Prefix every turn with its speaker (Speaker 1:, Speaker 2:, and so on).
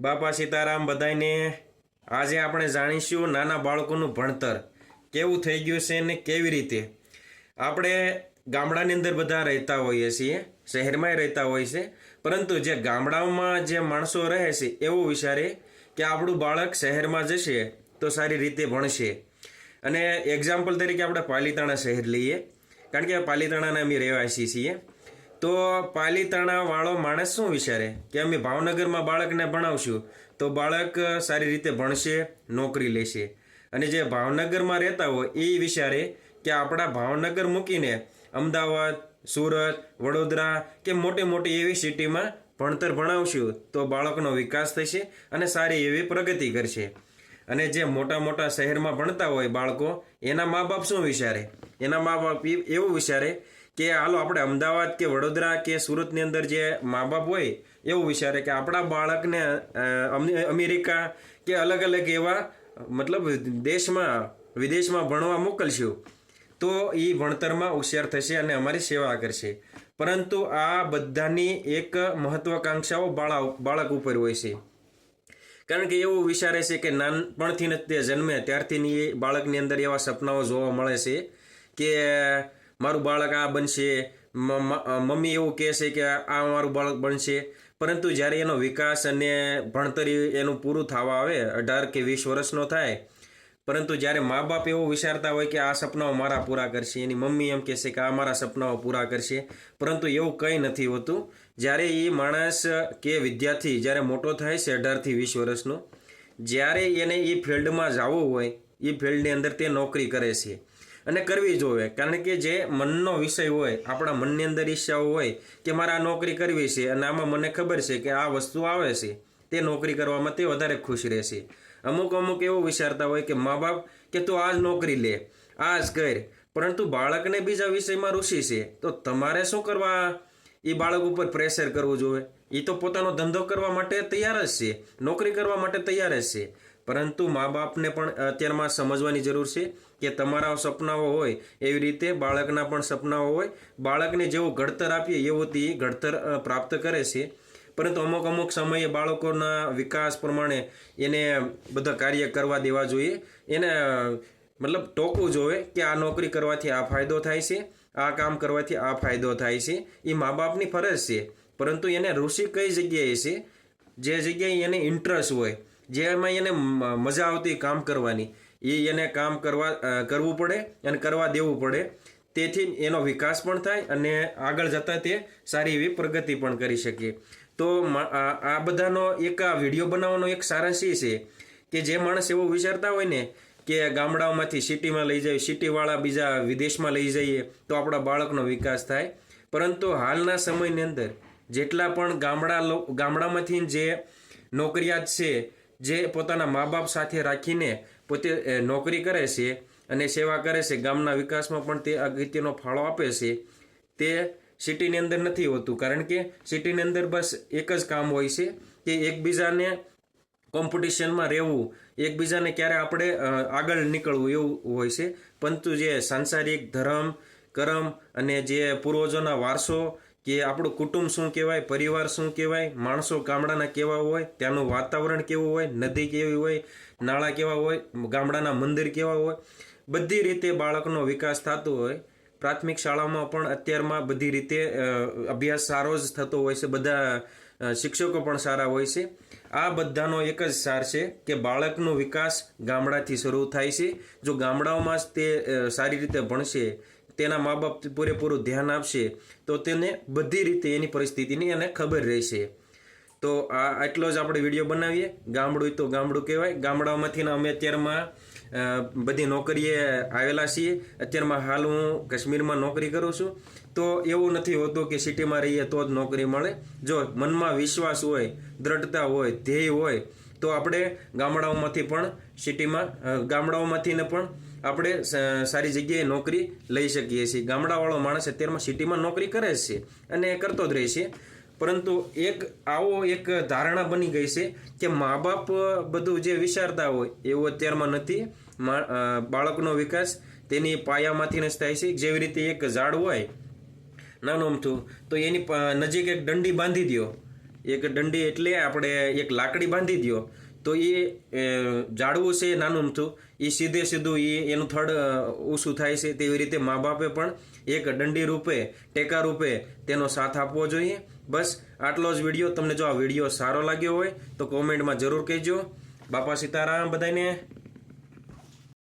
Speaker 1: બાપા સીતારામ બધાને આજે આપણે જાણીશું નાના બાળકોનું ભણતર. કેવું થઈ ગયું છે ને કેવી રીતે? આપણે ગામડાની અંદર બધા રહેતા હોઈએ છીએ, શહેરમાં રહેતા હોય છે પરંતુ જે ગામડાઓમાં જે માણસો રહે છે એવું વિચારે કે આપણું બાળક શહેરમાં જશે તો સારી રીતે ભણશે. અને એક્ઝામ્પલ તરીકે આપણે પાલીતાણા શહેર લઈએ. કારણ કે પાલીતાણાના અમે રહેવાસી છીએ. તો પાલીતાણા વાળો માણસ શું વિચારે? કે અમે ભાવનગરમાં બાળકને ભણાવશું, તો બાળક સારી રીતે ભણશે, નોકરી લેશે. અને જે ભાવનગરમાં રહેતા હોય, એ વિચારે કે આપણા ભાવનગર મૂકીને અમદાવાદ, સુરત, વડોદરા કે મોટી મોટી એવી સિટીમાં ભણતર ભણાવશું, તો બાળકનો વિકાસ થશે અને સારી એવી પ્રગતિ કરશે. અને જે મોટા મોટા શહેરમાં ભણતા હોય બાળકો, એના મા બાપ શું વિચારે? એના મા બાપ એવું વિચારે કે હાલો, આપણે અમદાવાદ કે વડોદરા કે સુરતની અંદર જે મા બાપ હોય, એવું વિચારે કે આપણા બાળકને અમેરિકા કે અલગ અલગ એવા, મતલબ દેશમાં, વિદેશમાં ભણવા મોકલશું, તો એ ભણતરમાં હોશિયાર થશે અને અમારી સેવા કરશે. પરંતુ આ બધાની એક મહત્વાકાંક્ષાઓ બાળા બાળક ઉપર હોય છે. કારણ કે એવું વિચારે છે કે નાનપણથી જ તે જન્મે, ત્યારથી બાળકની અંદર એવા સપનાઓ જોવા મળે છે કે મારું બાળક આ બનશે. મમ્મી એવું કહે છે કે આ મારું બાળક બનશે. પરંતુ જ્યારે એનો વિકાસ અને ભણતર એનું પૂરું થવા આવે, અઢાર કે વીસ વર્ષનો થાય, પરંતુ જ્યારે મા બાપ એવું વિચારતા હોય કે આ સપનાઓ મારા પૂરા કરશે, એની મમ્મી એમ કહેશે કે આ મારા સપનાઓ પૂરા કરશે, પરંતુ એવું કંઈ નથી હોતું. જ્યારે એ માણસ કે વિદ્યાર્થી જ્યારે મોટો થાય છે અઢારથી વીસ વર્ષનો, જ્યારે એને એ ફિલ્ડમાં જવું હોય, એ ફિલ્ડની અંદર તે નોકરી કરે છે. અને કરવી જોઈએ. કારણ કે જે મનનો વિષય હોય, આપણા મનની અંદર ઈચ્છાઓ હોય કે મારે આ નોકરી કરવી છે અને આમાં મને ખબર છે કે આ વસ્તુ આવે છે, તે નોકરી કરવામાં તે વધારે ખુશ રહેશે. અમુક અમુક એવું વિચારતા હોય કે મા બાપ કે તું આ જ નોકરી લે આ જ કર. પરંતુ બાળકને બીજા વિષયમાં રુચિ છે, તો તમારે શું કરવા? એ બાળક ઉપર પ્રેશર કરવું જોઈએ. એ તો પોતાનો ધંધો કરવા માટે તૈયાર જ છે, નોકરી કરવા માટે તૈયાર જ છે. પરંતુ મા બાપને પણ અત્યારમાં સમજવાની જરૂર છે કે તમારા સપનાઓ હોય એવી રીતે બાળકના પણ સપનાઓ હોય. બાળકને જેવું ઘડતર આપીએ એવું તે ઘડતર પ્રાપ્ત કરે છે. પરંતુ અમુક અમુક સમયે બાળકોના વિકાસ પ્રમાણે એને બધા કાર્ય કરવા દેવા જોઈએ. એને મતલબ ટોકવું જોઈએ કે આ નોકરી કરવાથી આ ફાયદો થાય છે, આ કામ કરવાથી આ ફાયદો થાય છે. એ મા બાપની ફરજ છે. પરંતુ એને ઋષિ કઈ જગ્યાએ છે? જે જગ્યાએ એને ઇન્ટરેસ્ટ હોય. જેમાં એને મજા આવતી કામ કરવાની. એ એને કામ કરવા કરવું પડે અને કરવા દેવું પડે. તેથી એનો વિકાસ પણ થાય અને આગળ જતાં તે સારી એવી પ્રગતિ પણ કરી શકે. તો આ બધાનો એક આ વીડિયો બનાવવાનો એક સારાંશ એ છે કે જે માણસ એવું વિચારતા હોય ને કે ગામડાઓમાંથી સિટીમાં લઈ જાય, સિટીવાળા બીજા વિદેશમાં લઈ જઈએ તો આપણા બાળકનો વિકાસ થાય. પરંતુ હાલના સમયની અંદર જેટલા પણ ગામડા ગામડામાંથી જે નોકરિયાત છે જે પોતાના મા બાપ સાથે રાખીને પોતે નોકરી કરે છે અને સેવા કરે છે. ગામના વિકાસમાં પણ તે અગત્યનો ફાળો આપે છે. તે સિટીની અંદર નથી હોતું, કારણ કે સિટીની અંદર બસ એક જ કામ હોય છે કે એકબીજાને કોમ્પિટિશનમાં રહેવું. એકબીજાને ક્યારે આપણે આગળ નીકળવું એવું હોય છે. પરંતુ જે સાંસારિક ધર્મ, કરમ અને જે પૂર્વજોના વારસો કે આપણું કુટુંબ શું કહેવાય, પરિવાર શું કહેવાય, માણસો ગામડાના કેવા હોય, ત્યાંનું વાતાવરણ કેવું હોય, નદી કેવી હોય, નાળા કેવા હોય, ગામડાના મંદિર કેવા હોય, બધી રીતે બાળકનો વિકાસ થતો હોય. પ્રાથમિક શાળામાં પણ અત્યારમાં બધી રીતે અભ્યાસ સારો જ થતો હોય છે, બધા શિક્ષકો પણ સારા હોય છે. આ બધાનો એક જ સાર છે કે બાળકનો વિકાસ ગામડાથી શરૂ થાય છે. જો ગામડાઓમાં જ તે સારી રીતે ભણશે તેના મા બાપ પૂરેપૂરું ધ્યાન આપશે, તો તેને બધી રીતે એની પરિસ્થિતિની એને ખબર રહેશે. તો આ આટલો જ આપણે વીડિયો બનાવીએ. ગામડું તો ગામડું કહેવાય. ગામડાઓમાંથી અમે અત્યારમાં બધી નોકરીએ આવેલા છીએ. અત્યારમાં હાલ હું કાશ્મીરમાં નોકરી કરું છું. તો એવું નથી હોતું કે સિટીમાં રહીએ તો જ નોકરી મળે. જો મનમાં વિશ્વાસ હોય, દ્રઢતા હોય, ધ્યેય હોય, તો આપણે ગામડાઓમાંથી પણ, સિટીમાં ગામડાઓમાંથીને પણ આપણે સારી જગ્યાએ નોકરી લઈ શકીએ છીએ. ગામડાવાળો માણસ અત્યારમાં સિટીમાં નોકરી કરે છે અને કરતો જ રહે છે. પરંતુ એક આવો એક ધારણા બની ગઈ છે કે મા બાપ બધું જે વિચારતા હોય એવું અત્યારમાં નથી. બાળકનો વિકાસ તેની પાયામાંથી જ થાય છે. જેવી રીતે એક ઝાડ હોય, નાનું અમથું, તો એની નજીક એક દંડી બાંધી દો એક દંડી એટલે આપણે એક લાકડી બાંધી દ્યો. તો એ જાળવું છે નાનું અમથું એ સીધે સીધું એ એનું થડ ઊંચું થાય છે. તેવી રીતે મા બાપે પણ એક દંડી રૂપે, ટેકા રૂપે તેનો સાથ આપવો જોઈએ. બસ, આટલો જ વીડિયો. તમને જો આ વીડિયો સારો લાગ્યો હોય, તો કોમેન્ટમાં જરૂર કહેજો. બાપા સીતારામ બધાને.